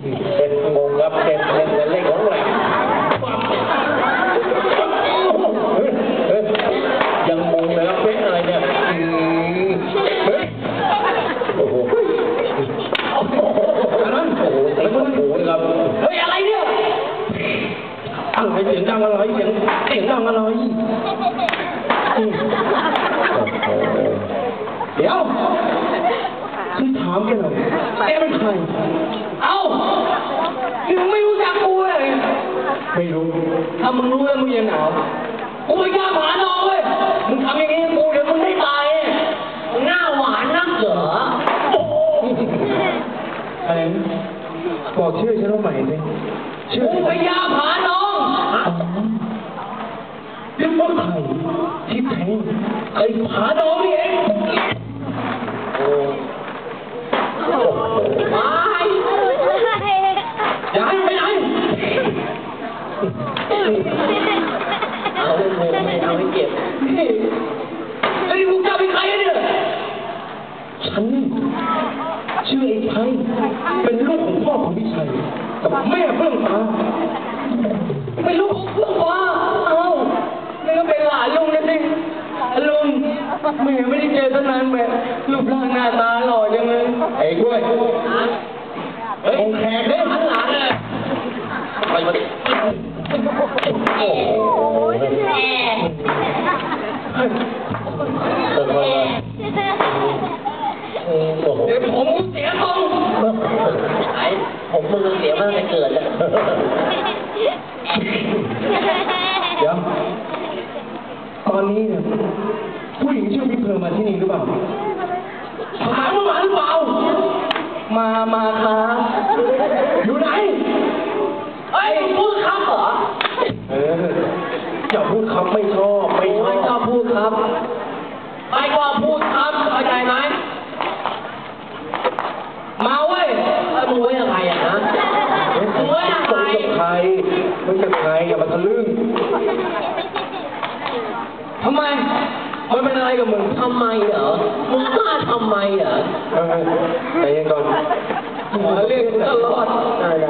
เป็นงงครับเป็นเล่นเล่นของแหลมเฮ้ยเฮ้ยยังงงเลยครับเป็นอะไรเนี่ยอืมเฮ้ยโอ้โหอันนั้นโอ้โหเต็มกระปูเลยครับเฮ้ยอะไรเนี่ยอ้าวเสียงดังอะไรเสียงเสียงดังอะไรอืมโอ้โหเดี๋ยว ฉันถามแกหน่อยแกเป็นใครเอ้านี่มึงไม่รู้จักกูเลย ไม่รู้ ถ้ามึงรู้แล้วมึงยังหนาวกูไม่กล้าผาน้องเว้ย มึงทำอย่างนี้กับกูเดี๋ยวมึงไม่ตายมึงหน้าหวานนักเหรออะไรนะบอกชื่อฉันว่าใหม่สิชื่อกูพยาผาน้องเรียกว่าใครที่แท้ไอ้ผาดองนี่เอง ให้เก็บเฮ้ยมึงจะเป็นใครอะเนี่ย ฉันนี่ชื่อไอ้ไทยเป็นลูกของพ่อของพี่ชัยกับแม่เพื่อนฟ้าเป็นลูกของเพื่อนฟ้าเอ้านี่ก็เป็นหลานลุงนะสิลุงแม่ไม่ได้เจอตั้งนานแม่รูปร่างหน้าตาหล่อจังเลยไอ้กล้วยเฮ้ยองค์แขกเฮ้เนี่ยยหันหลังเลยไปมาดิโอ้ เฮ้ยเดี๋ยวผมเสียทรงไอ้ผมมึงเสียมาตั้งแต่เกิดแล้วเดี๋ยวตอนนี้เนี่ยผู้หญิงชื่อพี่เพลิงมาที่นี่หรือเปล่าถามว่ามาหรือเปล่า มา มาครับอยู่ไหน เอ้ยพูดครับเหรอ เอออย่าพูดคำไม่ชอบ ไม่ช ไม่ช อ อ บบ พูดครับ ไม่ก็พูดครับเข้าใจไหมมาเว้ยไอ้มึงเว้ยอะไรอะนะมึงเว้ยอะไร ไม่ใช่ใครไม่ใช่ใครอย่ามาทะลึ่ง ทำไม มันเป็นอะไร กับมึงทำไมเหรอมึงกล้าทำไมเหรอเออใจเย็นก่อนเรียกกูตลอดได้ไ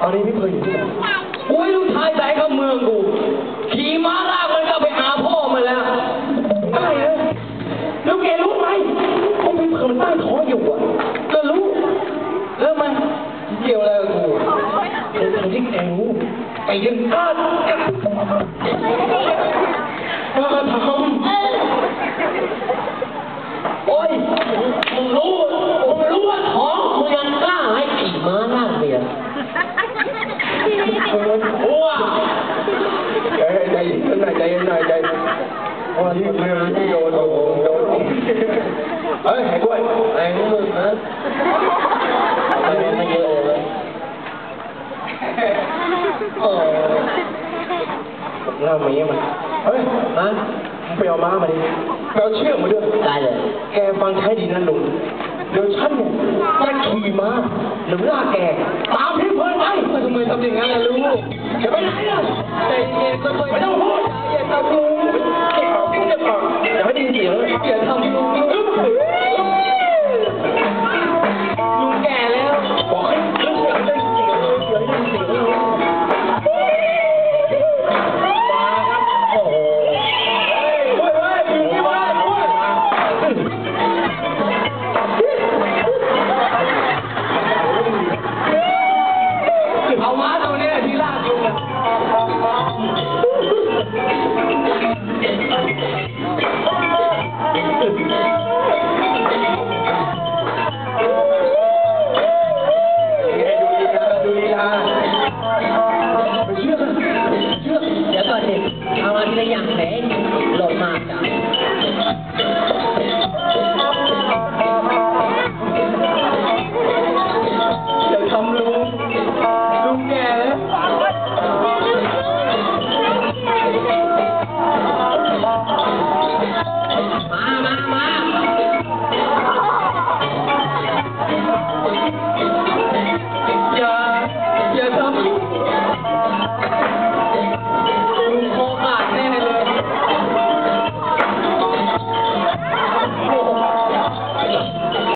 ตอนนี้พี่เพลิงอยู่ที่ไหนกูให้ลูกชายใจเข้าเมืองกู ขี่ม้าลากมันก็ไปหาพ่อมันแล้วอะไรนะแล้วแกรู้ไหมว่าพี่เพลิงมันตั้งท้องอยู่อะก็รู้แล้วมันเกี่ยวอะไรกับกูเป็นทางที่แกรู้ไปยังกล้ามาทำ โอ้ย มึงรู้ มึงรู้ว่าท้องมึงยังกล้าให้ขี่ม้าลากเบียร์โอ้ย ใจใจ เย็นหน่อยใจเย็นหน่อยใจพอที่โยนโอ้โหโยนเฮ้ยไอ้กล้วยไอ้มึงนะเอาไปไม่เยอะเลยโอ้หน้ามีมันเฮ้ยฮะไปเอาม้ามาดิไปเอาเชือกมาด้วยได้เลย แกฟังใช้ดีนะลุงเดี๋ยวฉันเนี่ยจะขี่ม้าหรือล่าแก ตามพี่เพลินไปทำไมทำอย่างนั้นล่ะลูกจะไปไหนล่ะใจเย็นค่อยๆไม่ต้องพูดอย่าทำลูกเก็บป เอามาทีละอย่างเลยหลดมาจ้ะ